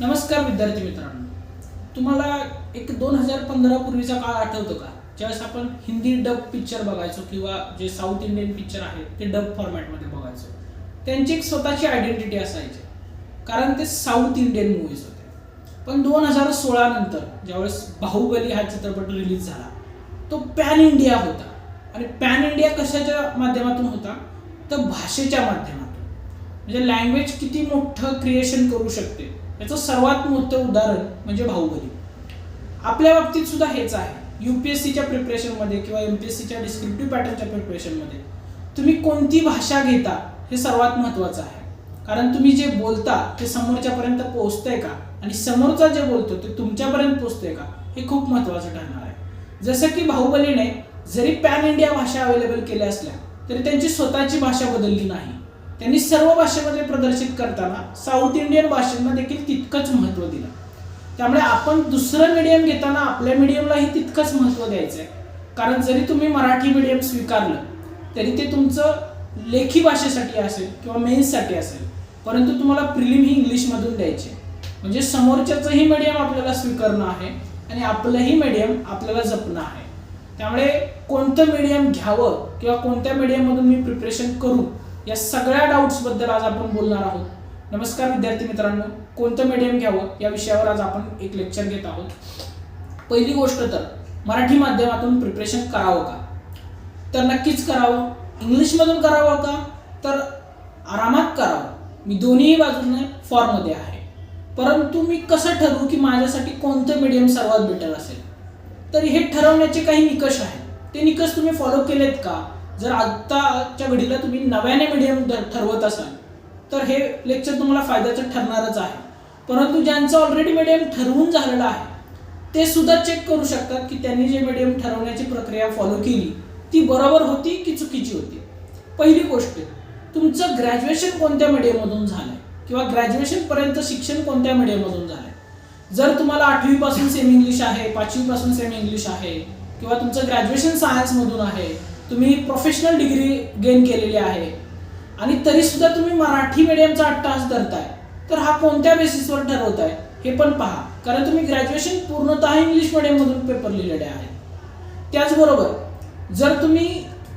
नमस्कार विद्यार्थी मित्रांनो. तुम्हाला एक दोन हजार पंधरा पूर्वीचा काळ आठवतो का? ज्यावेळेस आपण हिंदी डब पिक्चर बघायचो किंवा जे साऊथ इंडियन पिक्चर आहे ते डब फॉर्मॅटमध्ये बघायचो. त्यांची एक स्वतःची आयडेंटिटी असायची. कारण ते साऊथ इंडियन मूवीज होते. पण दोन हजार सोळा नंतर ज्यावेळेस बाहुबली हा चित्रपट रिलीज झाला तो पॅन इंडिया होता. आणि पॅन इंडिया कशाच्या माध्यमातून होता? तर भाषेच्या माध्यमातून. म्हणजे लँग्वेज किती मोठं क्रिएशन करू शकते? याचं सर्वात मोठं उदाहरण म्हणजे बाहुबली. आपल्या बाबतीत सुद्धा हेच आहे. युपीएससीच्या प्रिपरेशनमध्ये किंवा एम पी एस सीच्या डिस्क्रिप्टिव्ह पॅटर्नच्या प्रिपरेशनमध्ये तुम्ही कोणती भाषा घेता हे सर्वात महत्त्वाचं आहे. कारण तुम्ही जे बोलता ते समोरच्यापर्यंत पोहोचतंय का? आणि समोरचा जे बोलतो ते तुमच्यापर्यंत पोहोचतंय का? हे खूप महत्त्वाचं ठरणार आहे. जसं की बाहुबलीने जरी पॅन इंडिया भाषा अवेलेबल केल्या असल्या तरी त्यांची स्वतःची भाषा बदलली नाही. त्यांनी सर्व भाषेमध्ये प्रदर्शित करताना साऊथ इंडियन भाषांना देखील तितकंच महत्त्व दिलं. त्यामुळे आपण दुसरं मीडियम घेताना आपल्या मीडियमलाही तितकंच महत्त्व द्यायचं आहे कारण जरी तुम्ही मराठी मीडियम स्वीकारलं तरी ते तुमचं लेखी भाषेसाठी असेल किंवा मेन्ससाठी असेल परंतु तुम्हाला प्रिलिम ही इंग्लिशमधून द्यायची आहे. म्हणजे समोरच्याचंही मीडियम आपल्याला स्वीकारणं आहे आणि आपलंही मीडियम आपल्याला जपणं आहे. त्यामुळे कोणतं मीडियम घ्यावं किंवा कोणत्या मीडियममधून मी प्रिपरेशन करू या सगळ्या डाऊट्सबद्दल आज आपण बोलणार आहोत. नमस्कार विद्यार्थी मित्रांनो कोणतं मीडियम घ्यावं या विषयावर आज आपण एक लेक्चर घेत आहोत. पहिली गोष्ट तर मराठी माध्यमातून प्रिपरेशन करावं का? तर नक्कीच करावं. इंग्लिशमधून करावं का? तर आरामात करावं. मी दोन्ही बाजूने फॉर्ममध्ये आहे. परंतु मी कसं ठरवू की माझ्यासाठी कोणतं मीडियम सर्वात बेटर असेल? तर हे ठरवण्याचे काही निकष आहेत. ते निकष तुम्ही फॉलो केलेत का? जर आत्ताच्या घडीला तुम्ही नव्याने मीडियम ठरवत असाल तर हे लेक्चर तुम्हाला फायद्याचं ठरणारच आहे. परंतु ज्यांचं ऑलरेडी मीडियम ठरवून झालेलं आहे ते सुद्धा चेक करू शकतात की त्यांनी जे मीडियम ठरवण्याची प्रक्रिया फॉलो केली ती बरोबर होती की चुकीची होती. पहिली गोष्ट तुमचं ग्रॅज्युएशन कोणत्या मीडियममधून झालंय? किंवा ग्रॅज्युएशनपर्यंत शिक्षण कोणत्या मीडियममधून झालंय? जर तुम्हाला आठवीपासून सेम इंग्लिश आहे पाचवीपासून सेम इंग्लिश आहे किंवा तुमचं ग्रॅज्युएशन सायन्समधून आहे तुम्ही प्रोफेशनल डिग्री गेन केलेली आहे. आणि तरीसुद्धा तुम्ही मराठी मीडियमचा अट्टास धरताय. तर हा कोणत्या बेसिसवर ठरवताय हे पण पहा. कारण तुम्ही ग्रॅज्युएशन पूर्णतः इंग्लिश मीडियममधून पेपर लिहिलेले आहेत त्याचबरोबर जर तुम्ही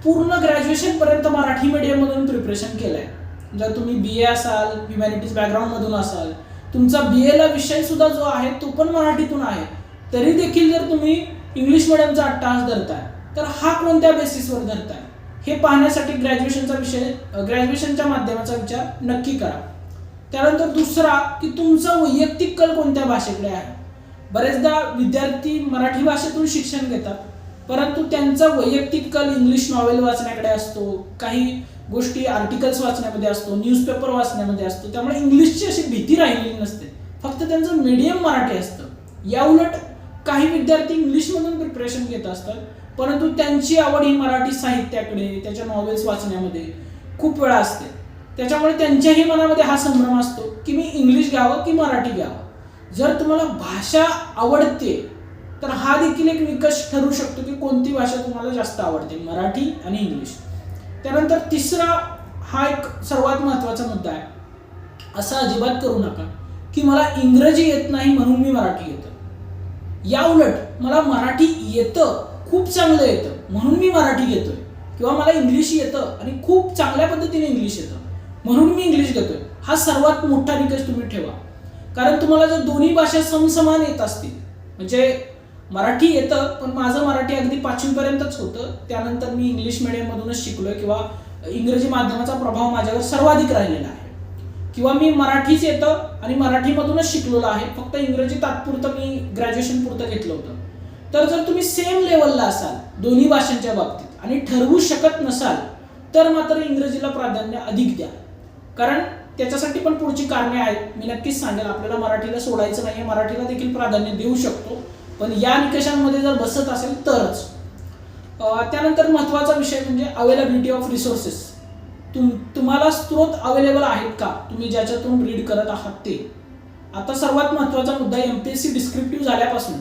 पूर्ण ग्रॅज्युएशनपर्यंत मराठी मीडियममधून प्रिपरेशन आहे जर तुम्ही बी ए असाल ह्युमॅनिटीज बॅकग्राऊंडमधून असाल तुमचा बी एला विषयसुद्धा जो आहे तो पण मराठीतून आहे. तरी देखील जर तुम्ही इंग्लिश मिडियमचा अट्टास धरताय तर हा कोणत्या बेसिसवर धरताय हे पाहण्यासाठी ग्रॅज्युएशनचा विषय ग्रॅज्युएशनच्या माध्यमाचा विचार नक्की करा. त्यानंतर दुसरा की तुमचा वैयक्तिक कल कोणत्या भाषेकडे आहे? बरेचदा विद्यार्थी मराठी भाषेतून शिक्षण घेतात परंतु त्यांचा वैयक्तिक कल इंग्लिश नॉवेल वाचण्याकडे असतो काही गोष्टी आर्टिकल्स वाचण्यामध्ये असतो न्यूजपेपर वाचण्यामध्ये असतो त्यामुळे इंग्लिशची अशी भीती राहिलेली नसते. फक्त त्यांचं मीडियम मराठी असतं. याउलट काही विद्यार्थी इंग्लिशमधून प्रिपरेशन घेत असतात परंतु त्यांची आवड ही मराठी साहित्याकडे त्याच्या नॉवेल्स वाचण्यामध्ये खूप वेळा असते. त्याच्यामुळे त्यांच्याही मनामध्ये हा संभ्रम असतो की मी इंग्लिश घ्यावं की मराठी घ्यावं. जर तुम्हाला भाषा आवडते तर हा देखील एक निकष ठरू शकतो की कोणती भाषा तुम्हाला जास्त आवडते मराठी आणि इंग्लिश त्यानंतर तिसरा हा एक सर्वात महत्त्वाचा मुद्दा आहे. असा अजिबात करू नका की मला इंग्रजी येत नाही म्हणून मी मराठी येतो. या उलट मला मराठी येतं खूप चांगलं येतं. म्हणून मी मराठी घेतोय. किंवा मला इंग्लिश येतं आणि खूप चांगल्या पद्धतीने इंग्लिश येतं. म्हणून मी इंग्लिश घेतोय. हा सर्वात मोठा निकष तुम्ही ठेवा. कारण तुम्हाला जर दोन्ही भाषा समसमान येत असतील म्हणजे मराठी येतं पण माझं मराठी अगदी पाचवीपर्यंतच होतं. त्यानंतर मी इंग्लिश मिडियममधूनच शिकलोय किंवा इंग्रजी माध्यमाचा प्रभाव माझ्यावर सर्वाधिक राहिलेला आहे. किंवा मी मराठीच येतं आणि मराठीमधूनच शिकलेलो आहे. फक्त इंग्रजी तात्पुरतं मी ग्रॅज्युएशन पुरतं घेतलं होतं. तर जर तुम्ही सेम लेवलला असाल दोन्ही भाषांच्या बाबतीत आणि ठरवू शकत नसाल तर मात्र इंग्रजीला प्राधान्य अधिक द्या. कारण त्याच्यासाठी पण पुढची कारणे आहेत. मी नक्कीच सांगेल आपल्याला मराठीला सोडायचं नाही मराठीला देखील प्राधान्य देऊ शकतो. पण या निकषांमध्ये जर बसत असेल तरच. त्यानंतर महत्त्वाचा विषय म्हणजे अवेलेबिलिटी ऑफ रिसोर्सेस तुम तुम्हाला स्रोत अवेलेबल आहेत का? तुम्ही ज्याच्यातून रीड करत आहात ते. आता सर्वात महत्त्वाचा मुद्दा M P S C descriptive झाल्यापासून.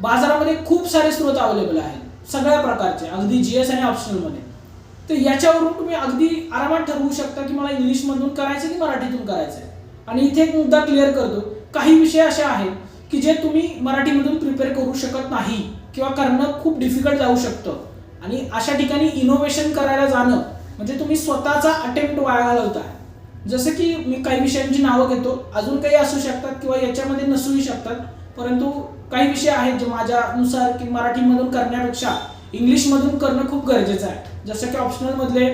बाजारामध्ये खूप सारे स्रोत अवेलेबल आहेत. सगळ्या प्रकारचे अगदी जी एस आणि ऑप्शनलमध्ये तर याच्यावरून तुम्ही अगदी आरामात ठरवू शकता की मला इंग्लिशमधून करायचं की मराठीतून करायचं आणि इथे एक मुद्दा क्लिअर करतो. काही विषय असे आहेत की जे तुम्ही मराठीमधून प्रिपेअर करू शकत नाही किंवा करणं खूप डिफिकल्ट जाऊ शकतं. आणि अशा ठिकाणी इनोव्हेशन करायला जाणं म्हणजे तुम्ही स्वतःचा अटेम्प्ट वाया घालवताय. जसं की मी काही विषयांची नावं घेतो. अजून काही असू शकतात किंवा याच्यामध्ये नसूही शकतात. परंतु काही विषय आहेत जे माझ्यानुसार की मराठीमधून करण्यापेक्षा इंग्लिशमधून करणं खूप गरजेचं आहे. जसं की ऑप्शनलमधले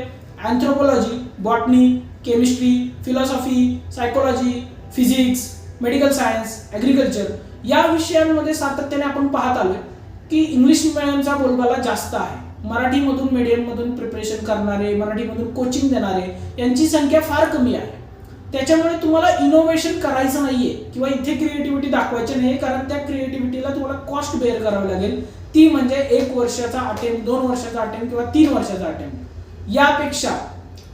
anthropology botany chemistry philosophy psychology physics medical science agriculture या विषयांमध्ये सातत्याने आपण पाहत आलोय की इंग्लिश मिडियमचा बोलबाला जास्त आहे. मराठीमधून मीडियममधून प्रिपरेशन करणारे मराठीमधून कोचिंग देणारे यांची संख्या फार कमी आहे. त्याच्यामुळे तुम्हाला इनोव्हेशन करायचं नाहीये किंवा इथे क्रिएटिव्हिटी दाखवायची नाही कारण त्या क्रिएटिव्हिटीला तुम्हाला कॉस्ट बेअर करावं लागेल. ती म्हणजे एक वर्षाचा अटेम्प्ट दोन वर्षाचा अटेम्प्ट किंवा तीन वर्षाचा अटेम्प्ट यापेक्षा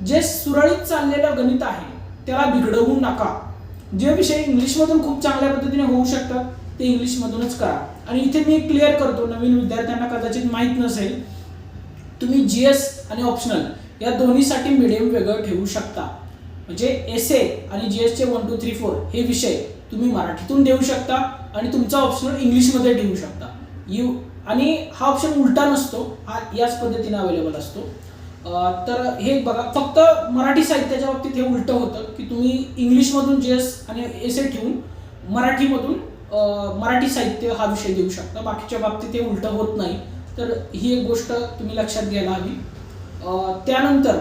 जे सुरळीत चाललेलं गणित आहे त्याला बिघडवू नका. जे विषय इंग्लिशमधून खूप चांगल्या पद्धतीने होऊ शकतात ते इंग्लिशमधूनच करा. आणि इथे मी क्लिअर करतो नवीन विद्यार्थ्यांना कदाचित माहीत नसेल तुम्ही जी एस आणि ऑप्शनल या दोन्हीसाठी मिडियम वेगळं ठेवू शकता. म्हणजे एस ए आणि जी एसचे वन टू थ्री फोर हे विषय तुम्ही मराठीतून देऊ शकता आणि तुमचा ऑप्शनल इंग्लिशमध्ये देऊ शकता. यू आणि हा ऑप्शन उलटा नसतो हा याच पद्धतीने अवेलेबल असतो. तर हे बघा फक्त मराठी साहित्याच्या बाबतीत हे उलटं होतं की तुम्ही इंग्लिशमधून जी एस आणि एस ए ठेवून मराठीमधून मराठी साहित्य हा विषय देऊ शकता. बाकीच्या बाबतीत हे उलटं होत नाही. तर ही एक गोष्ट तुम्ही लक्षात घ्यायला हवी. त्यानंतर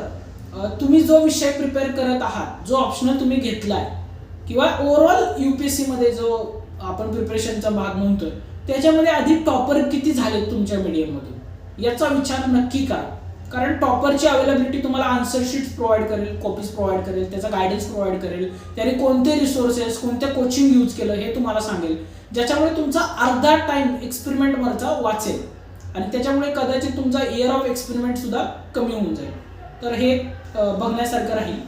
तुम्ही जो विषय प्रिपेअर करत आहात जो ऑप्शनल तुम्ही घेतलाय किंवा ओव्हरऑल युपीएससी जो आपण प्रिपरेशनचा भाग म्हणतोय त्याच्यामध्ये आधी टॉपर किती झालेत तुमच्या मीडियममधून याचा विचार नक्की करा. कारण टॉपरची अवेलेबिलिटी तुम्हाला आन्सर शीट्स प्रोव्हाइड करेल कॉपीज प्रोव्हाइड करेल त्याचा गायडन्स प्रोव्हाइड करेल त्याने कोणते रिसोर्सेस कोणत्या कोचिंग यूज केलं हे तुम्हाला सांगेल. ज्याच्यामुळे तुमचा अर्धा टाइम एक्सपेरिमेंटवरचा वाचेल. आणि त्याच्यामुळे कदाचित तुमचा इयर ऑफ एक्सपेरिमेंट सुद्धा कमी होऊन जाईल. तर हे बघण्यासारखं राहील.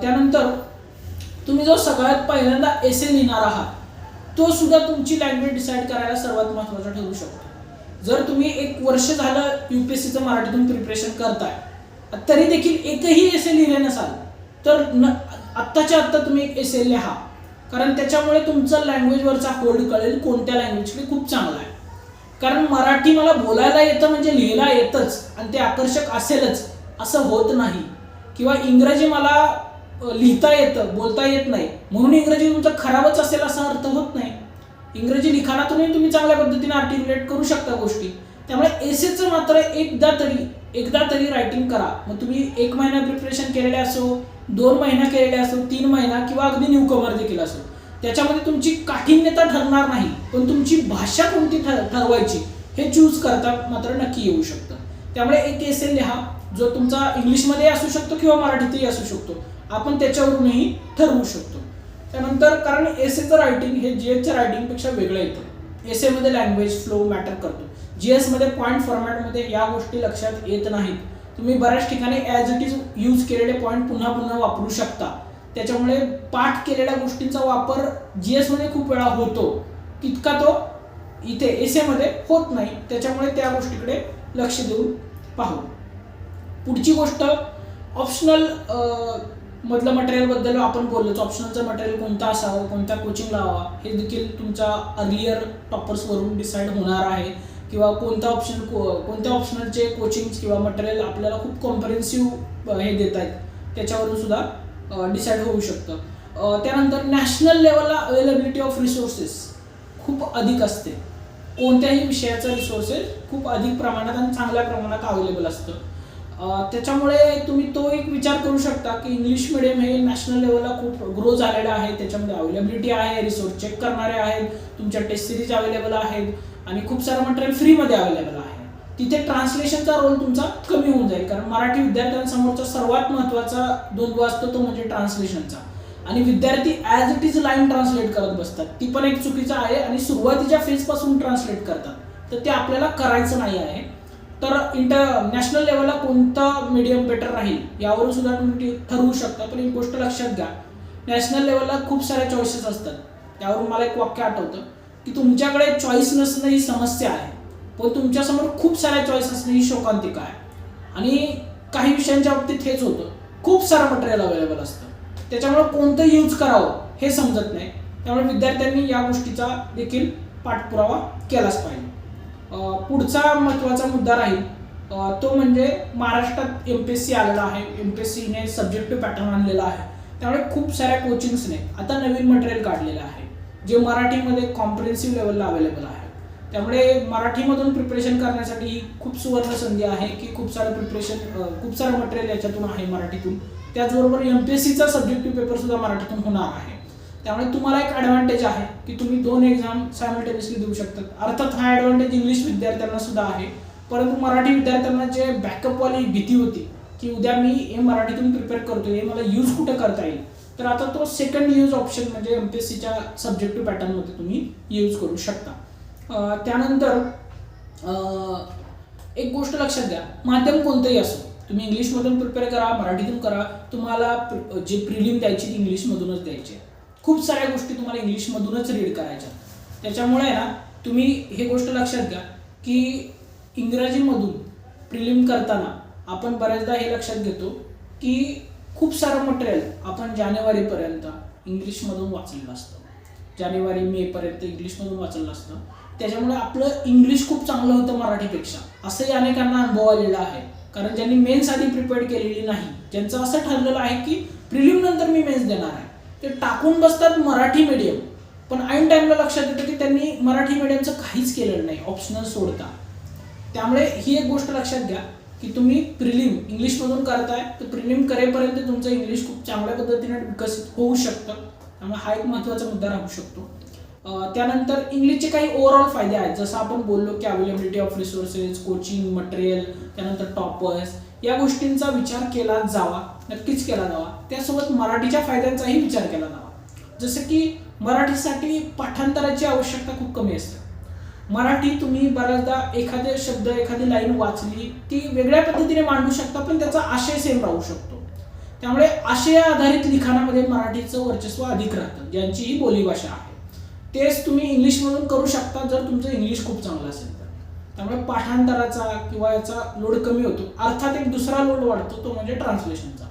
त्यानंतर तुम्ही जो सगळ्यात पहिल्यांदा एसे लिहिणार आहात तो सुद्धा तुमची लँग्वेज डिसाईड करायला सर्वात महत्त्वाचा ठरू शकतो. जर तुम्ही एक वर्ष झालं यू पी एस सीचं मराठीतून प्रिपरेशन करताय तरी देखील एकही एसे लिहिले नसाल तर न आत्ताच्या आत्ता तुम्ही एक एसे लिहा. कारण त्याच्यामुळे तुमचा लँग्वेजवरचा होल्ड कळेल कोणत्या लँग्वेजकडे खूप चांगला आहे. कारण मराठी मला बोलायला येतं म्हणजे लिहायला येतच आणि ते आकर्षक असेलच असं होत नाही. किंवा इंग्रजी मला लिहिता येतं बोलता येत नाही. म्हणून इंग्रजी तुमचं खराबच असेल असा अर्थ होत नाही. इंग्रजी लिखाणातूनही तुम्ही चांगल्या पद्धतीने आर्टिक्युलेट करू शकता गोष्टी. त्यामुळे एसेचं मात्र एकदा तरी एकदा तरी रायटिंग करा. मग तुम्ही एक महिना प्रिपरेशन केलेले असो दोन महिना केलेले असो तीन महिना किंवा अगदी न्यूकमर देखील असो. त्याच्यामध्ये तुमची काठिण्यता ठरणार नाही पण तुमची भाषा कोणती ठर ठरवायची हे चूज करता मात्र नक्की येऊ शकतं. त्यामुळे एक एसे लिहा जो तुमचा इंग्लिशमध्ये असू शकतो किंवा मराठीतही असू शकतो आपण त्याच्यावरूनही ठरवू शकतो. त्यानंतर कारण एसेचं रायटिंग हे जी एसच्या रायटिंगपेक्षा वेगळं येतं. एस एमध्ये लँग्वेज फ्लो मॅटर करतो. जी एसमध्ये पॉईंट फॉर्मॅटमध्ये या गोष्टी लक्षात येत नाहीत. तुम्ही बऱ्याच ठिकाणी ॲज इट इज यूज केलेले पॉईंट पुन्हा पुन्हा वापरू शकता. त्याच्यामुळे पाठ केलेल्या गोष्टींचा वापर जी एसमध्ये खूप वेळा होतो. तितका तो इथे एस एमध्ये होत नाही. त्याच्यामुळे त्या गोष्टीकडे लक्ष देऊन पाहू. पुढची गोष्ट ऑप्शनल मधलं मटेरियलबद्दल आपण बोललोच. ऑप्शनलचं मटेरियल कोणतं असावं कोणत्या कोचिंग लावा हे देखील तुमच्या अर्लियर टॉपर्सवरून डिसाईड होणार आहे. किंवा कोणता ऑप्शन कोणत्या ऑप्शनलचे कोचिंग किंवा मटेरियल आपल्याला खूप कॉम्प्रेन्सिव्ह हे देत आहेत. त्याच्यावरून सुद्धा डिसाईड होऊ शकतं. त्यानंतर नॅशनल लेवलला अवेलेबिलिटी ऑफ रिसोर्सेस खूप अधिक असते. कोणत्याही विषयाचं रिसोर्सेस खूप अधिक प्रमाणात आणि चांगल्या प्रमाणात अवेलेबल असतं. त्याच्यामुळे तुम्ही तो एक विचार करू शकता की इंग्लिश मिडियम हे नॅशनल लेवलला खूप ग्रो झालेलं आहे. त्याच्यामध्ये अवेलेबिलिटी आहे रिसोर्स चेक करणारे आहेत तुमच्या टेस्ट सिरीज अवेलेबल आहेत आणि खूप सारं मटेरियल फ्रीमध्ये अवेलेबल आहे. तिथे ट्रान्सलेशनचा रोल तुमचा कमी होऊन जाईल. कारण मराठी विद्यार्थ्यांसमोरचा सर्वात महत्त्वाचा द्वंद्व असतो तो म्हणजे ट्रान्सलेशनचा आणि विद्यार्थी as it is line translate करत बसतात. ती पण एक चुकीचं आहे आणि सुरुवातीच्या फेजपासून ट्रान्सलेट करतात. तर ते आपल्याला करायचं नाही आहे. तर इंटर नॅशनल लेवलला कोणतं मीडियम बेटर राहील? यावरून सुद्धा तुम्ही ठरवू शकता. पण एक गोष्ट लक्षात घ्या. नॅशनल लेवलला खूप साऱ्या चॉईसेस असतात. त्यावरून मला एक वाक्य आठवतं की तुमच्याकडे चॉईस नसणं ही समस्या आहे. पण तुमच्यासमोर खूप साऱ्या चॉईस असणं ही शोकांतिका आहे. आणि काही विषयांच्या बाबतीत हेच होतं. खूप सारं मटेरियल अवेलेबल असतं. त्याच्यामुळे कोणतं यूज करावं हे समजत नाही. त्यामुळे विद्यार्थ्यांनी या गोष्टीचा देखील पाठपुरावा केलाच पाहिजे. पुढचा महत्त्वाचा मुद्दा राहील तो म्हणजे महाराष्ट्रात एम पी एस सी आलेला आहे. एम पी एस सीने सब्जेक्टिव्ह पॅटर्न आणलेला आहे. त्यामुळे खूप साऱ्या कोचिंग्सने आता नवीन मटेरियल काढलेलं आहे जे मराठीमध्ये कॉम्प्रिहेन्सिव्ह लेवलला अवेलेबल आहे. त्यामुळे मराठीमधून प्रिपरेशन करण्यासाठी ही खूप सुवर्ण संधी आहे की खूप सारं प्रिपरेशन खूप सारं मटेरियल याच्यातून आहे मराठीतून. त्याचबरोबर एम पी एस सीचा सब्जेक्टिव्ह पेपरसुद्धा मराठीतून होणार आहे. त्यामुळे तुम्हाला एक ॲडव्हान्टेज आहे की तुम्ही दोन एक्झाम सायमल्टेनियसली देऊ शकतात. अर्थात हा ॲडव्हान्टेज इंग्लिश विद्यार्थ्यांना सुद्धा आहे. परंतु मराठी विद्यार्थ्यांना जे बॅकअपवाली भीती होती की उद्या मी हे मराठीतून प्रिपेअर करतो हे मला यूज कुठं करता येईल? तर आता तो सेकंड यूज ऑप्शन म्हणजे एम पी एस सीच्या सब्जेक्टिव्ह पॅटर्नमध्ये तुम्ही यूज करू शकता. त्यानंतर एक गोष्ट लक्षात घ्या. माध्यम कोणतंही असो तुम्ही इंग्लिशमधून प्रिपेअर करा मराठीतून करा तुम्हाला जे प्रिलिम द्यायची ती इंग्लिशमधूनच द्यायची आहे. खूप साऱ्या गोष्टी तुम्हाला इंग्लिशमधूनच रीड करायच्या. त्याच्यामुळे ना तुम्ही हे गोष्ट लक्षात घ्या की इंग्रजीमधून प्रिलिम करताना आपण बऱ्याचदा हे लक्षात घेतो की खूप सारं मटेरियल आपण जानेवारीपर्यंत इंग्लिशमधून वाचलेलं असतं. जानेवारी मेपर्यंत इंग्लिशमधून वाचलेलं असतं. त्याच्यामुळे आपलं इंग्लिश खूप चांगलं होतं मराठीपेक्षा. असंही अनेकांना अनुभव आलेला आहे. कारण ज्यांनी मेन्स आधी प्रिपेअर केलेली नाही ज्यांचं असं ठरलेलं आहे की प्रिलिम नंतर मी मेन्स देणार आहे. ते टाकून बसतात मराठी मीडियम पण ऐन टाइमला लक्षात येतं की त्यांनी मराठी मीडियमचं काहीच केलेलं नाही ऑप्शनल सोडता. त्यामुळे ही एक गोष्ट लक्षात घ्या की तुम्ही प्रिलिम इंग्लिशमधून करताय तर प्रिलिम करेपर्यंत तुमचं इंग्लिश खूप चांगल्या पद्धतीने विकसित होऊ शकतं. त्यामुळे हा एक महत्त्वाचा मुद्दा राहू शकतो. त्यानंतर इंग्लिशचे काही ओव्हरऑल फायदे आहेत. जसं आपण बोललो की availability of resources coaching material त्यानंतर टॉपर्स या गोष्टींचा विचार केला जावा नक्कीच केला जावा. त्यासोबत मराठीच्या फायद्यांचाही विचार केला जावा. जसं की मराठीसाठी पाठांतराची आवश्यकता खूप कमी असते. मराठी तुम्ही बऱ्याचदा एखादे शब्द एखादी लाईन वाचली ती वेगळ्या पद्धतीने मांडू शकता पण त्याचा आशय सेम राहू शकतो. त्यामुळे आशय आधारित लिखाणामध्ये मराठीचं वर्चस्व अधिक राहतं ज्यांची ही बोलीभाषा आहे. तेच तुम्ही इंग्लिशमधून करू शकता जर तुमचं इंग्लिश खूप चांगलं असेल तर. त्यामुळे पाठांतराचा किंवा याचा लोड कमी होतो. अर्थात एक दुसरा लोड वाढतो तो म्हणजे ट्रान्सलेशनचा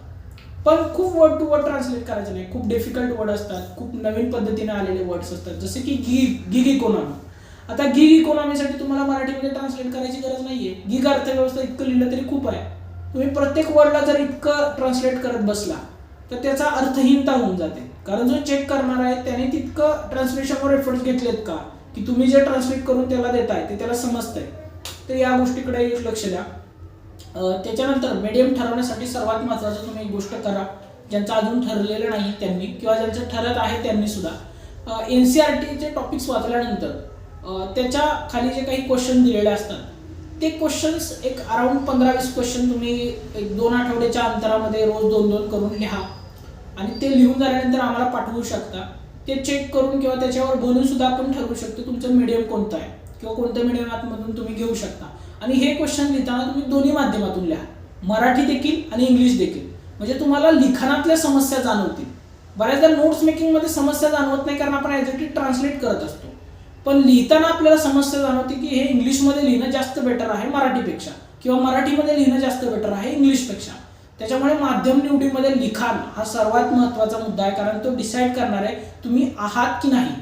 पण खूप वर्ड टू वर्ड ट्रान्सलेट करायचं नाही. खूप डिफिकल्ट वर्ड असतात खूप नवीन पद्धतीने आलेले वर्ड्स असतात. जसे की गी गिग इकॉनॉमी आता गिग इकॉनॉमीसाठी तुम्हाला मराठीमध्ये ट्रान्सलेट करायची गरज नाहीये. गिग अर्थव्यवस्था इतकं लिहिलं तरी खूप आहे. तुम्ही प्रत्येक वर्डला जर इतकं ट्रान्सलेट करत बसला तर त्याचा अर्थहीनता होऊन जाते. कारण जो चेक करणार आहे त्याने तितकं ट्रान्सलेशनवर एफर्ट्स घेतलेत का? की तुम्ही जे ट्रान्सलेट करून त्याला देताय ते त्याला समजतंय. तर या गोष्टीकडे लक्ष द्या. त्याच्यानंतर मीडियम ठरवण्यासाठी सर्वात महत्त्वाचं तुम्ही एक गोष्ट करा. ज्यांचं अजून ठरलेलं नाही त्यांनी किंवा ज्यांचं ठरत आहे त्यांनी सुद्धा. एन सी आर टीचे टॉपिक्स वाचल्यानंतर त्याच्याखाली जे काही क्वेश्चन दिलेले असतात ते क्वेश्चन्स एक अराउंड पंधरा वीस क्वेश्चन तुम्ही एक दोन आठवड्याच्या अंतरामध्ये रोज दोन दोन करून लिहा. आणि ते लिहून झाल्यानंतर आम्हाला पाठवू शकता. ते चेक करून किंवा त्याच्यावर बोलून सुद्धा आपण ठरवू शकतो तुमचं मीडियम कोणतं आहे किंवा कोणत्या मीडियमातमधून तुम्ही घेऊ शकता. आणि हे क्वेश्चन लिहिताना तुम्ही दोन्ही माध्यमातून लिहा. मराठी देखील आणि इंग्लिश देखील. म्हणजे तुम्हाला लिखाणातल्या समस्या जाणवतील. बऱ्याचदा नोट्स मेकिंगमध्ये समस्या जाणवत नाही कारण आपण ॲज ट्रान्सलेट करत असतो. पण लिहिताना आपल्याला समस्या जाणवते की हे इंग्लिशमध्ये लिहिणं जास्त बेटर आहे मराठीपेक्षा. किंवा मराठीमध्ये लिहिणं जास्त बेटर आहे इंग्लिशपेक्षा. त्याच्यामुळे माध्यम निवडीमध्ये लिखाण हा सर्वात महत्त्वाचा मुद्दा आहे कारण तो डिसाईड करणार आहे तुम्ही आहात की नाही.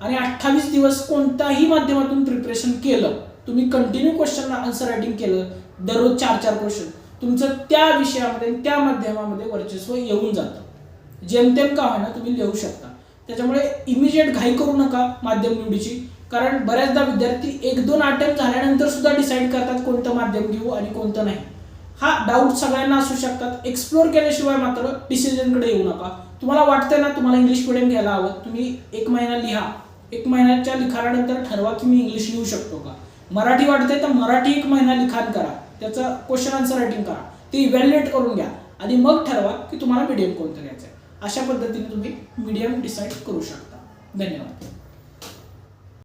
आणि अठ्ठावीस दिवस कोणत्याही माध्यमातून प्रिपरेशन केलं तुम्ही कंटिन्यू क्वेश्चन आन्सर रायटिंग केलं दररोज चार चार क्वेश्चन तुमचं त्या विषयामध्ये त्या माध्यमामध्ये वर्चस्व येऊन जातं. जेमतेम का होईना तुम्ही लिहू शकता. त्याच्यामुळे इमिजिएट घाई करू नका माध्यम निवडीची कारण बऱ्याचदा विद्यार्थी एक दोन अटेम्प्ट झाल्यानंतर सुद्धा डिसाईड करतात कोणतं माध्यम घेऊ आणि कोणतं नाही. हा डाऊट सगळ्यांना असू शकतात. एक्सप्लोर केल्याशिवाय मात्र डिसिजनकडे येऊ नका. तुम्हाला वाटतंय ना तुम्हाला इंग्लिश मिडियम घ्यायला हवं. तुम्ही एक महिना लिहा. एक महिन्याच्या लिखाणानंतर ठरवा की मी इंग्लिश लिहू शकतो का. मराठी वाटते तर मराठी एक महिना लिखाण करा. त्याचं क्वेश्चन आन्सर रायटिंग करा. ते इव्हॅल्युएट करून घ्या. आणि मग ठरवा की तुम्हाला मीडियम कोणतं घ्यायचं आहे अशा पद्धतीने तुम्ही मीडियम डिसाईड करू शकता. धन्यवाद.